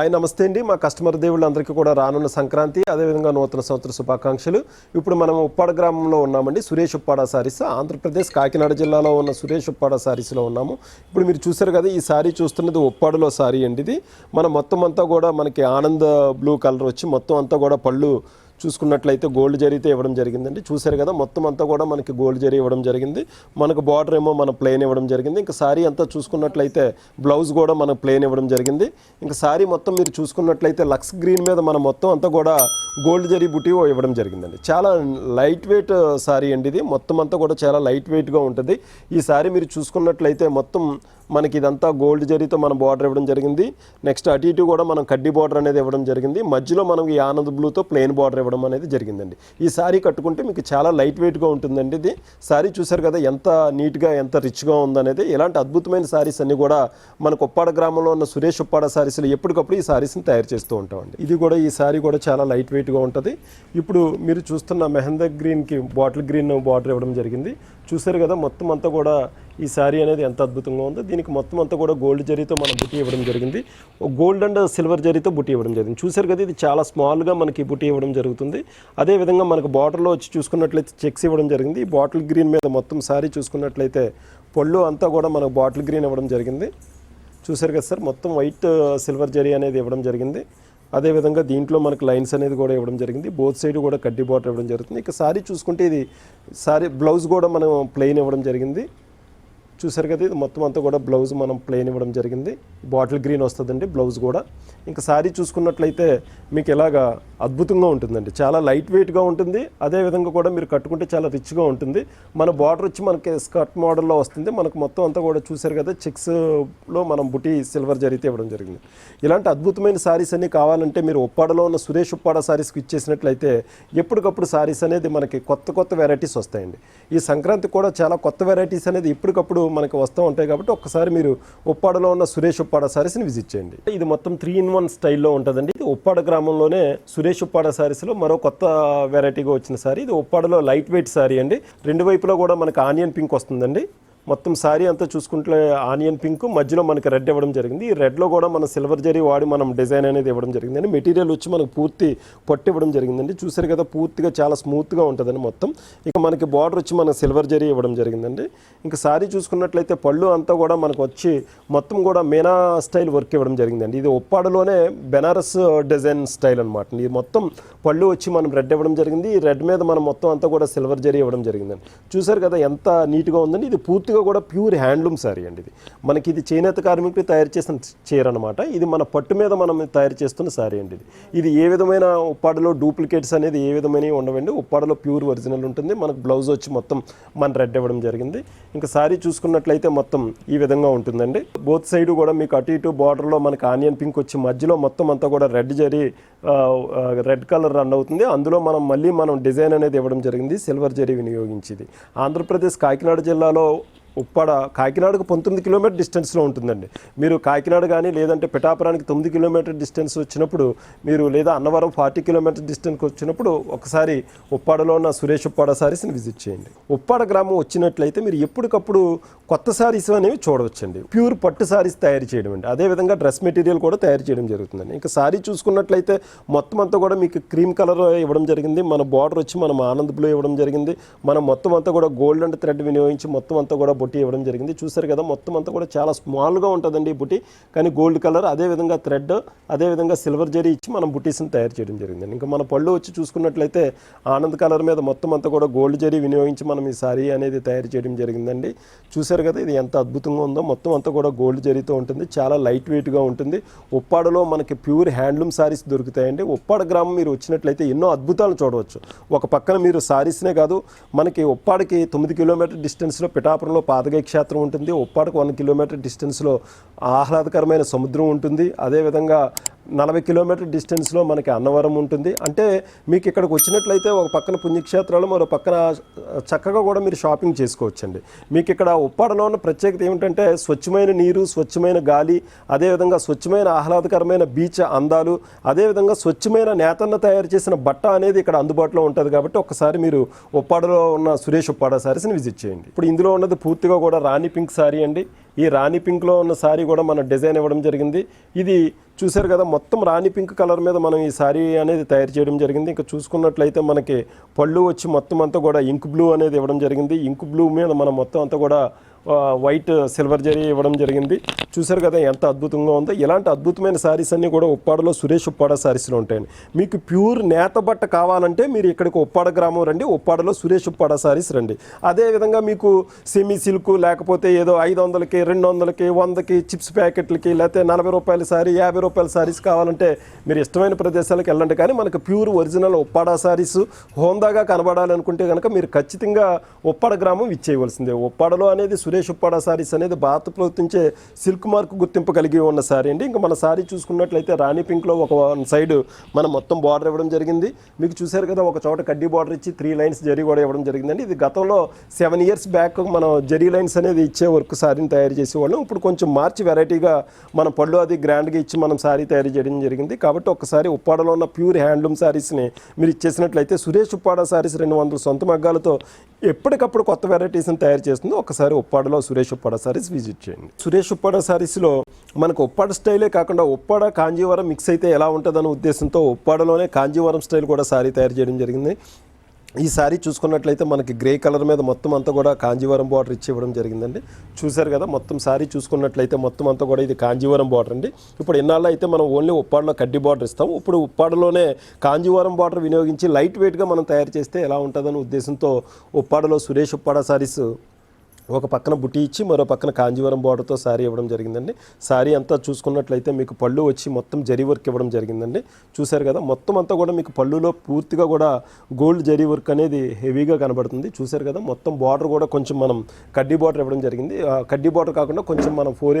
Hi నమస్తే అండి. మా కస్టమర్ దేవుళ్ళందరికీ కూడా రానున్న సంక్రాంతి అదేవిధంగా నూతన సంవత్సర శుభాకాంక్షలు. ఇప్పుడు మనం ఉప్పాడ గ్రామంలో ఉన్నామండి. సురేష్ ఉప్పాడ సారీస్. ఆంధ్రప్రదేశ్ కాకినాడ జిల్లాలో ఉన్న సురేష్ ఉప్పాడ సారీస్లో ఉన్నాము. ఇప్పుడు మీరు చూసారు కదా ఈ సారీ చూస్తున్నది ఉప్పాడలో సారీ అండి ఇది. మన మొత్తం అంతా కూడా మనకి ఆనంద బ్లూ కలర్ వచ్చి మొత్తం అంతా కూడా పళ్ళు చూసుకున్నట్లయితే గోల్డ్ జరీతో ఇవ్వడం జరిగిందండి. చూశారు కదా మొత్తం అంతా కూడా మనకి గోల్డ్ జరీ ఇవ్వడం జరిగింది. మనకు బార్డర్ ఏమో మన ప్లెయిన్ ఇవ్వడం జరిగింది. ఇంకా సారీ అంతా చూసుకున్నట్లయితే బ్లౌజ్ కూడా మన ప్లెయిన్ ఇవ్వడం జరిగింది. ఇంకా సారీ మొత్తం మీరు చూసుకున్నట్లయితే లక్స్ గ్రీన్ మీద మన మొత్తం అంతా కూడా గోల్డ్ జరీ బుటీ ఇవ్వడం జరిగిందండి. చాలా లైట్ వెయిట్ సారీ అండి ఇది. మొత్తం అంతా కూడా చాలా లైట్ వెయిట్గా ఉంటుంది. ఈ సారీ మీరు చూసుకున్నట్లయితే మొత్తం మనకి ఇదంతా గోల్డ్ జరీతో మనం బార్డర్ ఇవ్వడం జరిగింది. నెక్స్ట్ అటు ఇటు కూడా మనం కడ్డీ బార్డర్ అనేది ఇవ్వడం జరిగింది. మధ్యలో మనం ఈ ఆనంద్ బ్లూతో ప్లెయిన్ బార్డర్ ఇవ్వడం అనేది జరిగిందండి. ఈ శారీ కట్టుకుంటే మీకు చాలా లైట్ వెయిట్గా ఉంటుందండి ఇది. సారీ చూసారు కదా ఎంత నీట్గా ఎంత రిచ్గా ఉందనేది. ఇలాంటి అద్భుతమైన సారీస్ అన్నీ కూడా మన ఉప్పాడ గ్రామంలో ఉన్న సురేష్ ఉప్పాడ శారీస్లో ఎప్పటికప్పుడు ఈ సారీస్ని తయారు చేస్తూ ఉంటామండి. ఇది కూడా ఈ సారీ కూడా చాలా లైట్ వెయిట్గా ఉంటుంది. ఇప్పుడు మీరు చూస్తున్న మెహంద గ్రీన్కి బాటిల్ గ్రీన్ బార్డర్ ఇవ్వడం జరిగింది. చూసారు కదా మొత్తం అంతా కూడా ఈ శారీ అనేది ఎంత అద్భుతంగా ఉందో దీనికి మొత్తం అంతా కూడా గోల్డ్ జరీతో మనం బుట్టి ఇవ్వడం జరిగింది. గోల్డ్ అండ్ సిల్వర్ జరీతో బుట్టి ఇవ్వడం జరిగింది. చూసారు కదా ఇది చాలా స్మాల్గా మనకి బుట్టి ఇవ్వడం జరుగుతుంది. అదేవిధంగా మనకు బార్డర్లో వచ్చి చూసుకున్నట్లయితే చెక్స్ ఇవ్వడం జరిగింది. ఈ బాటిల్ గ్రీన్ మీద మొత్తం శారీ చూసుకున్నట్లయితే పళ్ళు అంతా కూడా మనకు బాటిల్ గ్రీన్ ఇవ్వడం జరిగింది. చూసారు కదా సార్ మొత్తం వైట్ సిల్వర్ uh, జరీ అనేది ఇవ్వడం జరిగింది. అదేవిధంగా దీంట్లో మనకు లైన్స్ అనేది కూడా ఇవ్వడం జరిగింది. బోత్ సైడ్ కూడా కడ్డీ బాటర్ ఇవ్వడం జరుగుతుంది. ఇక సారీ చూసుకుంటే ఇది సారీ బ్లౌజ్ కూడా మనం ప్లెయిన్ ఇవ్వడం జరిగింది. చూసారు కదా ఇది మొత్తం అంతా కూడా బ్లౌజ్ మనం ప్లెయిన్ ఇవ్వడం జరిగింది. బాటిల్ గ్రీన్ వస్తుందండి బ్లౌజ్ కూడా. ఇంకా సారీ చూసుకున్నట్లయితే మీకు ఇలాగా అద్భుతంగా ఉంటుందండి. చాలా లైట్ వెయిట్గా ఉంటుంది. అదేవిధంగా కూడా మీరు కట్టుకుంటే చాలా రిచ్గా ఉంటుంది. మన బార్డర్ వచ్చి మనకి స్కర్ట్ మోడల్లో వస్తుంది. మనకు మొత్తం అంతా కూడా చూసారు కదా చెక్స్లో మనం బుటీ సిల్వర్ జరిగితే ఇవ్వడం జరిగింది. ఇలాంటి అద్భుతమైన సారీస్ అన్ని కావాలంటే మీరు ఉప్పాడలో ఉన్న సురేష్ ఉప్పాడ సారీస్కి ఇచ్చేసినట్లయితే ఎప్పటికప్పుడు సారీస్ అనేది మనకి కొత్త కొత్త వెరైటీస్ వస్తాయండి. ఈ సంక్రాంతి కూడా చాలా కొత్త వెరైటీస్ అనేది ఎప్పటికప్పుడు మనకు వస్తూ ఉంటాయి కాబట్టి ఒక్కసారి మీరు ఉప్పాడలో ఉన్న సురేష్ ఉప్పాడ సారీస్ని విజిట్ చేయండి. ఇది మొత్తం త్రీ ఇన్ వన్ స్టైల్లో ఉంటుందండి. ఇది ఉప్పాడ గ్రామంలోనే సురేష్ ఉప్పాడ సారీస్లో మరో కొత్త వెరైటీగా వచ్చిన సారీ. ఇది ఉప్పాడలో లైట్ వెయిట్ సారీ అండి. రెండు వైపులా కూడా మనకి ఆనియన్ పింక్ వస్తుందండి. మొత్తం శారీ అంతా చూసుకుంటే ఆనియన్ పింక్ మధ్యలో మనకి రెడ్ ఇవ్వడం జరిగింది. ఈ రెడ్లో కూడా మన సిల్వర్ జరీ వాడి మనం డిజైన్ అనేది ఇవ్వడం జరిగిందండి. మెటీరియల్ వచ్చి మనకు పూర్తి పట్టు ఇవ్వడం జరిగిందండి. చూసారు కదా పూర్తిగా చాలా స్మూత్గా ఉంటుందండి మొత్తం. ఇక మనకి బార్డర్ వచ్చి మన సిల్వర్ జరీ ఇవ్వడం జరిగిందండి. ఇంకా శారీ చూసుకున్నట్లయితే పళ్ళు అంతా కూడా మనకు వచ్చి మొత్తం కూడా మీనా స్టైల్ వర్క్ ఇవ్వడం జరిగిందండి. ఇది ఒప్పాడలోనే బెనారస్ డిజైన్ స్టైల్ అనమాట ఇది మొత్తం పళ్ళు వచ్చి మనం రెడ్ ఇవ్వడం జరిగింది. ఈ రెడ్ మీద మనం మొత్తం అంతా కూడా సిల్వర్ జరీ ఇవ్వడం జరిగిందండి. చూసారు కదా ఎంత నీట్గా ఉందండి. ఇది పూర్తి పూర్తిగా కూడా ప్యూర్ హ్యాండ్లూమ్ శారీ అండి ఇది. మనకి ఇది చేనేత కార్మికులు తయారు చేసిన చీర అనమాట ఇది మన పట్టు మీద మనం తయారు చేస్తున్న శారీ అండి ఇది. ఇది ఏ విధమైన ఉప్పాడలో డూప్లికేట్స్ అనేది ఏ విధమైనవి ఉండవండి. ఉప్పాడలో ప్యూర్ ఒరిజినల్ ఉంటుంది. మనకు బ్లౌజ్ వచ్చి మొత్తం మన రెడ్ ఇవ్వడం జరిగింది. ఇంకా శారీ చూసుకున్నట్లయితే మొత్తం ఈ విధంగా ఉంటుందండి. బోత్ సైడ్ కూడా మీకు అటు ఇటు బార్డర్లో మనకి ఆనియన్ పింక్ వచ్చి మధ్యలో మొత్తం అంతా కూడా red zari red colour run అవుతుంది. అందులో మనం మళ్ళీ మనం డిజైన్ అనేది ఇవ్వడం జరిగింది. సిల్వర్ జరీ వినియోగించింది. ఆంధ్రప్రదేశ్ కాకినాడ జిల్లాలో ఉప్పాడ కాకినాడకు పంతొమ్మిది కిలోమీటర్ డిస్టెన్స్లో ఉంటుందండి. మీరు కాకినాడ కానీ లేదంటే పిఠాపురానికి తొమ్మిది కిలోమీటర్ డిస్టెన్స్ వచ్చినప్పుడు మీరు లేదా అన్నవరం ఫార్టీ కిలోమీటర్ డిస్టెన్స్ వచ్చినప్పుడు ఒకసారి ఉప్పాడలో ఉన్న సురేష్ ఉప్పాడ సారీస్ని విజిట్ చేయండి. ఉప్పాడ గ్రామం వచ్చినట్లయితే మీరు ఎప్పటికప్పుడు కొత్త సారీస్ అనేవి చూడవచ్చండి. ప్యూర్ పట్టు సారీస్ తయారు చేయడం అండి. అదేవిధంగా డ్రెస్ మెటీరియల్ కూడా తయారు చేయడం జరుగుతుందండి. ఇంకా సారీ చూసుకున్నట్లయితే మొత్తం అంతా కూడా మీకు క్రీమ్ కలర్ ఇవ్వడం జరిగింది. మన బార్డర్ వచ్చి మనం ఆనంద్ బ్లూ ఇవ్వడం జరిగింది. మనం మొత్తం అంతా కూడా గోల్డ్ అండ్ థ్రెడ్ వినియోగించి మొత్తం అంతా కూడా బుట్టి ఇవ్వడం జరిగింది. చూసారు కదా మొత్తం అంతా కూడా చాలా స్మాల్గా ఉంటుందండి ఈ బుట్టి. కానీ గోల్డ్ కలర్ అదేవిధంగా థ్రెడ్ అదేవిధంగా సిల్వర్ జరీ ఇచ్చి మనం బుట్టీస్ని తయారు చేయడం జరిగింది ఇంకా మన పళ్ళు వచ్చి చూసుకున్నట్లయితే ఆనంద్ కలర్ మీద మొత్తం అంతా కూడా గోల్డ్ జరీ వినియోగించి మనం ఈ సారీ అనేది తయారు చేయడం జరిగిందండి. చూసారు కదా ఇది ఎంత అద్భుతంగా ఉందో. మొత్తం అంతా కూడా గోల్డ్ జరీతో ఉంటుంది. చాలా లైట్ వెయిట్గా ఉంటుంది. ఉప్పాడలో మనకి ప్యూర్ హ్యాండ్లూమ్ సారీస్ దొరుకుతాయండి. ఉప్పాడ గ్రామం మీరు వచ్చినట్లయితే ఎన్నో అద్భుతాలు చూడవచ్చు. ఒక పక్కన మీరు సారీస్నే కాదు మనకి ఉప్పాడకి తొమ్మిది కిలోమీటర్ డిస్టెన్స్లో పిఠాపురంలో పాదగై క్షేత్రం ఉంటుంది. ఉప్పాడకు వన్ కిలోమీటర్ డిస్టెన్స్లో ఆహ్లాదకరమైన సముద్రం ఉంటుంది. అదేవిధంగా నలభై కిలోమీటర్ డిస్టెన్స్లో మనకి అన్నవరం ఉంటుంది. అంటే మీకు ఇక్కడికి వచ్చినట్లయితే ఒక పక్కన పుణ్యక్షేత్రాలు మరో పక్కన చక్కగా కూడా మీరు షాపింగ్ చేసుకోవచ్చండి. మీకు ఇక్కడ ఉప్పాడలో ఉన్న ప్రత్యేకత ఏమిటంటే స్వచ్ఛమైన నీరు స్వచ్ఛమైన గాలి అదేవిధంగా స్వచ్ఛమైన ఆహ్లాదకరమైన బీచ్ అందాలు అదేవిధంగా స్వచ్ఛమైన నేతన్న తయారు చేసిన బట్ట అనేది ఇక్కడ అందుబాటులో ఉంటుంది కాబట్టి ఒకసారి మీరు ఉప్పాడలో ఉన్న సురేష్ ఉప్పాడ సారీస్ని విజిట్ చేయండి. ఇప్పుడు ఇందులో ఉన్నది పూర్తిగా కూడా రాణి పింక్ సారీ అండి. ఈ రాణి పింక్లో ఉన్న శారీ కూడా మన డిజైన్ ఇవ్వడం జరిగింది. ఇది చూశారు కదా మొత్తం రాణి పింక్ కలర్ మీద మనం ఈ శారీ అనేది తయారు చేయడం జరిగింది. ఇంకా చూసుకున్నట్లయితే మనకి పళ్ళు వచ్చి మొత్తం అంతా కూడా ఇంక్ బ్లూ అనేది ఇవ్వడం జరిగింది. ఇంక్ బ్లూ మీద మనం మొత్తం అంతా కూడా వైట్ సిల్వర్ జరీ ఇవ్వడం జరిగింది. చూశారు కదా ఎంత అద్భుతంగా ఉందో. ఇలాంటి అద్భుతమైన శారీస్ అన్నీ కూడా ఉప్పాడలో సురేష్ ఉప్పాడ శారీస్లో ఉంటాయండి. మీకు ప్యూర్ నేత బట్ట కావాలంటే మీరు ఇక్కడికి ఉప్పాడ గ్రామం రండి. ఉప్పాడలో సురేష్ ఉప్పాడ శారీస్ రండి. అదేవిధంగా మీకు సెమీ సిల్క్ లేకపోతే ఏదో ఐదు వందలకి రెండు వందలకి వందకి చిప్స్ ప్యాకెట్లకి లేకపోతే నలభై రూపాయల శారీ యాభై రూపాయల శారీస్ కావాలంటే మీరు ఇష్టమైన ప్రదేశాలకు వెళ్ళండి. కానీ మనకు ప్యూర్ ఒరిజినల్ ఉప్పాడ శారీస్ హోందాగా కనబడాలనుకుంటే కనుక మీరు ఖచ్చితంగా ఉప్పాడ గ్రామం ఇచ్చేయవలసిందే ఉప్పాడలో అనేది సురేష్ ఉప్పాడ శారీస్ అనేది భారత ప్రభుత్వించే సిల్క్ మార్క్ గుర్తింపు కలిగి ఉన్న శారీ అండి. ఇంకా మన శారీ చూసుకున్నట్లయితే రాణి పింక్లో ఒక వన్ సైడ్ మనం మొత్తం బార్డర్ ఇవ్వడం జరిగింది. మీకు చూశారు కదా ఒక చోట కడ్డీ బార్డర్ ఇచ్చి త్రీ లైన్స్ జరీ కూడా ఇవ్వడం జరిగిందండి. ఇది గతంలో సెవెన్ ఇయర్స్ బ్యాక్ మనం జరీ లైన్స్ అనేది ఇచ్చే వర్క్ శారీని తయారు చేసేవాళ్ళం. ఇప్పుడు కొంచెం మార్చి వెరైటీగా మన పళ్ళు అది గ్రాండ్గా ఇచ్చి మనం శారీ తయారు చేయడం జరిగింది. కాబట్టి ఒకసారి ఉప్పాడలో ఉన్న ప్యూర్ హ్యాండ్లూమ్ శారీస్ని మీరు ఇచ్చేసినట్లయితే సురేష్ ఉప్పాడ శారీస్ రెండు వందల సొంత మగ్గాలతో ఎప్పటికప్పుడు కొత్త వెరైటీస్ని తయారు చేస్తుంది ఒకసారి ఉప్పాడలో సురేష్ ఉప్పాడ సారీస్ విజిట్ చేయండి. సురేష్ ఉప్పాడ సారీస్లో మనకు ఉప్పాడ స్టైలే కాకుండా ఉప్పాడ కాంజీవరం మిక్స్ అయితే ఎలా ఉంటుందనే ఉద్దేశంతో ఉప్పాడలోనే కాంజీవరం స్టైల్ కూడా సారీ తయారు చేయడం జరిగింది. ఈ సారీ చూసుకున్నట్లయితే మనకి గ్రే కలర్ మీద మొత్తం అంతా కూడా కాంజీవరం బార్డర్ ఇచ్చి ఇవ్వడం జరిగిందండి. చూశారు కదా మొత్తం సారీ చూసుకున్నట్లయితే మొత్తం అంతా కూడా ఇది కాంజీవరం బార్డర్ అండి. ఇప్పుడు ఇన్నాళ్ళు అయితే మనం ఓన్లీ ఉప్పాడలో కడ్డీ బార్డర్ ఇస్తాం. ఇప్పుడు ఉప్పాడలోనే కాంజీవరం బార్డర్ వినియోగించి లైట్ వెయిట్గా మనం తయారు చేస్తే ఎలా ఉంటుందనే ఉద్దేశంతో ఉప్పాడలో సురేష్ ఉప్పాడ శారీస్ ఒక పక్కన బుటీ ఇచ్చి మరో పక్కన కాంజీవరం బార్డర్తో శారీ ఇవ్వడం జరిగిందండి. శారీ అంతా చూసుకున్నట్లయితే మీకు పళ్ళు వచ్చి మొత్తం జరీ వర్క్ ఇవ్వడం జరిగిందండి. చూశారు కదా మొత్తం అంతా కూడా మీకు పళ్ళులో పూర్తిగా కూడా గోల్డ్ జరీ వర్క్ అనేది హెవీగా కనబడుతుంది. చూశారు కదా మొత్తం బార్డర్ కూడా కొంచెం మనం కడ్డీ బార్డర్ ఇవ్వడం జరిగింది. కడ్డీ బార్డర్ కాకుండా కొంచెం మనం ఫోర్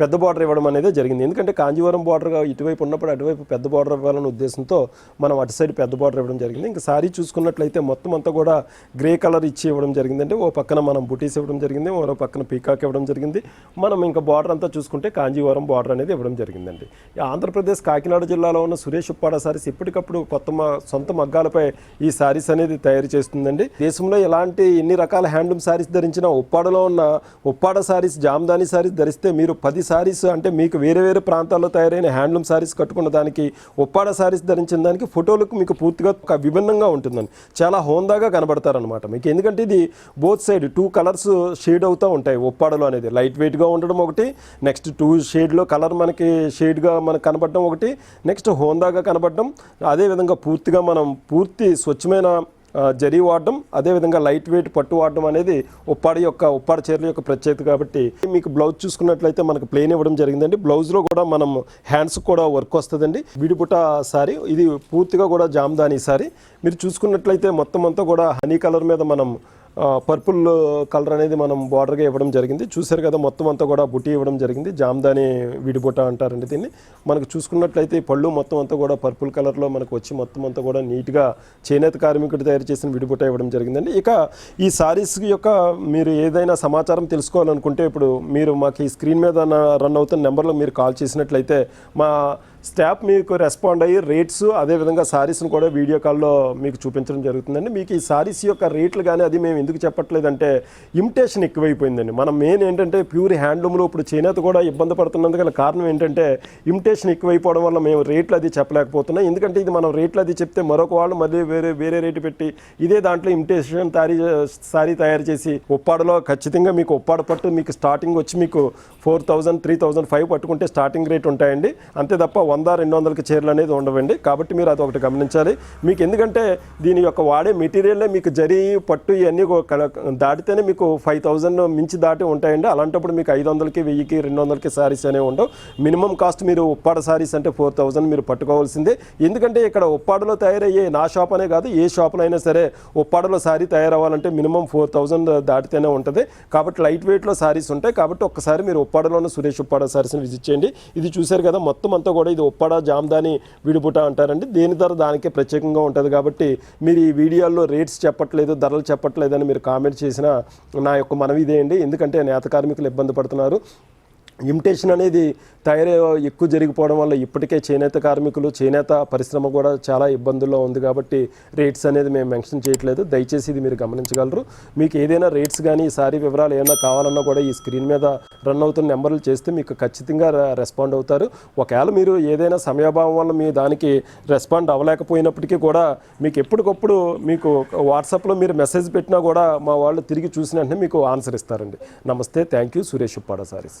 పెద్ద బార్డర్ ఇవ్వడం అనేది జరిగింది. ఎందుకంటే కాంజీవరం బార్డర్గా ఇటువైపు ఉన్నప్పుడు అటువైపు పెద్ద బార్డర్ ఇవ్వాలనే ఉద్దేశంతో మనం అటు సైడ్ పెద్ద బార్డర్ ఇవ్వడం జరిగింది. ఇంకా సారీ చూసుకున్నట్లయితే మొత్తం అంతా కూడా గ్రే కలర్ ఇచ్చి ఇవ్వడం జరిగిందంటే ఓ పక్కన మనం బుటీస్ ఇవ్వడం జరిగింది. మరో పక్కన పీకాక్ ఇవ్వడం జరిగింది. మనం ఇంకా బార్డర్ అంతా చూసుకుంటే కాంజీవరం బార్డర్ అనేది ఇవ్వడం జరిగిందండి. ఈ ఆంధ్రప్రదేశ్ కాకినాడ జిల్లాలో ఉన్న సురేష్ ఉప్పాడ సారీస్ ఎప్పటికప్పుడు కొత్త మా సొంత మగ్గాలపై ఈ సారీస్ అనేది తయారు చేస్తుందండి. దేశంలో ఎలాంటి ఎన్ని రకాల హ్యాండ్లూమ్ సారీస్ ధరించినా ఉప్పాడలో ఉన్న ఉప్పాడ సారీస్ జామ్దాని సారీస్ ధరిస్తే మీరు పది సారీస్ అంటే మీకు వేరే వేరే ప్రాంతాల్లో తయారైన హ్యాండ్లూమ్ సారీస్ కట్టుకున్న దానికి ఉప్పాడ శారీస్ ధరించిన దానికి ఫోటోలకు మీకు పూర్తిగా ఒక విభిన్నంగా ఉంటుందని. చాలా హోందాగా కనబడతారనమాట మీకు ఎందుకంటే ఇది both side two colours shade అవుతూ ఉంటాయి ఉప్పాడలో అనేది. లైట్ వెయిట్గా ఉండడం ఒకటి నెక్స్ట్ టూ షేడ్లో కలర్ మనకి షేడ్గా మనకు కనబడడం ఒకటి నెక్స్ట్ హోందాగా కనబడడం. అదేవిధంగా పూర్తిగా మనం పూర్తి స్వచ్ఛమైన జరీ వాడడం అదేవిధంగా లైట్ వెయిట్ పట్టు వాడడం అనేది ఉప్పాడి యొక్క ఉప్పాడ చీరల యొక్క ప్రత్యేకత కాబట్టి మీకు బ్లౌజ్ చూసుకున్నట్లయితే మనకు ప్లెయిన్ ఇవ్వడం జరిగిందండి. బ్లౌజ్లో కూడా మనం హ్యాండ్స్ కూడా వర్క్ వస్తుందండి. విడిపుట సారీ ఇది పూర్తిగా కూడా జామ్దాని సారీ. మీరు చూసుకున్నట్లయితే మొత్తం అంతా కూడా హనీ కలర్ మీద మనం పర్పుల్ కలర్ అనేది మనం బార్డర్గా ఇవ్వడం జరిగింది. చూశారు కదా మొత్తం అంతా కూడా బుట్టి ఇవ్వడం జరిగింది. జామ్దాని విడిబుట్ట అంటారండి దీన్ని. మనకు చూసుకున్నట్లయితే పళ్ళు మొత్తం అంతా కూడా పర్పుల్ కలర్లో మనకు వచ్చి మొత్తం అంతా కూడా నీట్గా చేనేత కార్మికుడు తయారు చేసిన విడిబుట్ట ఇవ్వడం జరిగిందండి. ఇక ఈ సారీస్ యొక్క మీరు ఏదైనా సమాచారం తెలుసుకోవాలనుకుంటే ఇప్పుడు మీరు మాకు ఈ స్క్రీన్ మీద రన్ అవుతున్న నెంబర్లో మీరు కాల్ చేసినట్లయితే మా స్టాఫ్ మీకు రెస్పాండ్ అయ్యి రేట్స్ అదేవిధంగా సారీస్ని కూడా వీడియో కాల్లో మీకు చూపించడం జరుగుతుందండి. మీకు ఈ శారీస్ యొక్క రేట్లు కానీ అది మేము ఎందుకు చెప్పట్లేదంటే ఇమిటేషన్ ఎక్కువైపోయిందండి. మనం మెయిన్ ఏంటంటే ప్యూర్ హ్యాండ్లూమ్లో ఇప్పుడు చేనేత కూడా ఇబ్బంది పడుతున్నందుకు గల కారణం ఏంటంటే ఇమిటేషన్ ఎక్కువైపోవడం వల్ల మేము రేట్లు అది చెప్పలేకపోతున్నాం. ఎందుకంటే ఇది మనం రేట్లు అది చెప్తే మరొక వాళ్ళు మళ్ళీ వేరే వేరే రేటు పెట్టి ఇదే దాంట్లో ఇమిటేషన్ తయారీ సారీ తయారు చేసి ఉప్పాడలో ఖచ్చితంగా మీకు ఉప్పాడ పట్టు మీకు స్టార్టింగ్ వచ్చి మీకు four thousand three thousand five పట్టుకుంటే స్టార్టింగ్ రేట్ ఉంటాయండి. అంతే తప్ప వంద రెండు వందలకి చీరలు అనేది ఉండవండి. కాబట్టి మీరు అది ఒకటి గమనించాలి. మీకు ఎందుకంటే దీని యొక్క వాడే మెటీరియల్లే మీకు జరి పట్టు ఇవన్నీ దాటితేనే మీకు ఫైవ్ థౌజండ్ మించి దాటి ఉంటాయండి. అలాంటప్పుడు మీకు ఐదు వందలకి వెయ్యికి రెండు వందలకి శారీస్ అనేవి ఉండవు. మినిమం కాస్ట్ మీరు ఉప్పాడ శారీస్ అంటే ఫోర్ థౌజండ్ మీరు పట్టుకోవాల్సిందే. ఎందుకంటే ఇక్కడ ఉప్పాడలో తయారయ్యే నా షాప్ అనే కాదు ఏ షాప్లో అయినా సరే ఉప్పాడలో సారీ తయారవ్వాలంటే మినిమం ఫోర్ థౌజండ్ దాటితేనే ఉంటుంది. కాబట్టి లైట్ వెయిట్లో శారీస్ ఉంటాయి. కాబట్టి ఒక్కసారి మీరు ఉప్పాడలోనే సురేష్ ఉప్పాడ శారీస్ని విజిట్ చేయండి. ఇది చూశారు కదా మొత్తం అంతా కూడా ఇది ఉప్పాడ జామ్దాని విడిపుట అంటారండి. దేని ధర దానికే ప్రత్యేకంగా ఉంటుంది కాబట్టి మీరు ఈ వీడియోల్లో రేట్స్ చెప్పట్లేదు ధరలు చెప్పట్లేదని మీరు కామెంట్ చేసిన నా యొక్క మనవి ఇదే అండి. ఎందుకంటే నేత కార్మికులు ఇబ్బంది పడుతున్నారు. ఇమిటేషన్ అనేది తయారీ ఎక్కువ జరిగిపోవడం వల్ల ఇప్పటికే చేనేత కార్మికులు చేనేత పరిశ్రమ కూడా చాలా ఇబ్బందుల్లో ఉంది కాబట్టి రేట్స్ అనేది మేము మెన్షన్ చేయట్లేదు. దయచేసి ఇది మీరు గమనించగలరు. మీకు ఏదైనా రేట్స్ కానీ ఈ సారీ వివరాలు ఏమైనా కావాలన్నా కూడా ఈ స్క్రీన్ మీద రన్ అవుతున్న నెంబర్లు చేస్తే మీకు ఖచ్చితంగా రెస్పాండ్ అవుతారు. ఒకవేళ మీరు ఏదైనా సమయాభావం వల్ల మీ దానికి రెస్పాండ్ అవ్వలేకపోయినప్పటికీ కూడా మీకు ఎప్పటికప్పుడు మీకు వాట్సాప్లో మీరు మెసేజ్ పెట్టినా కూడా మా వాళ్ళు తిరిగి చూసిన వెంటనే మీకు ఆన్సర్ ఇస్తారండి. నమస్తే. Thank you Suresh Uppada saris.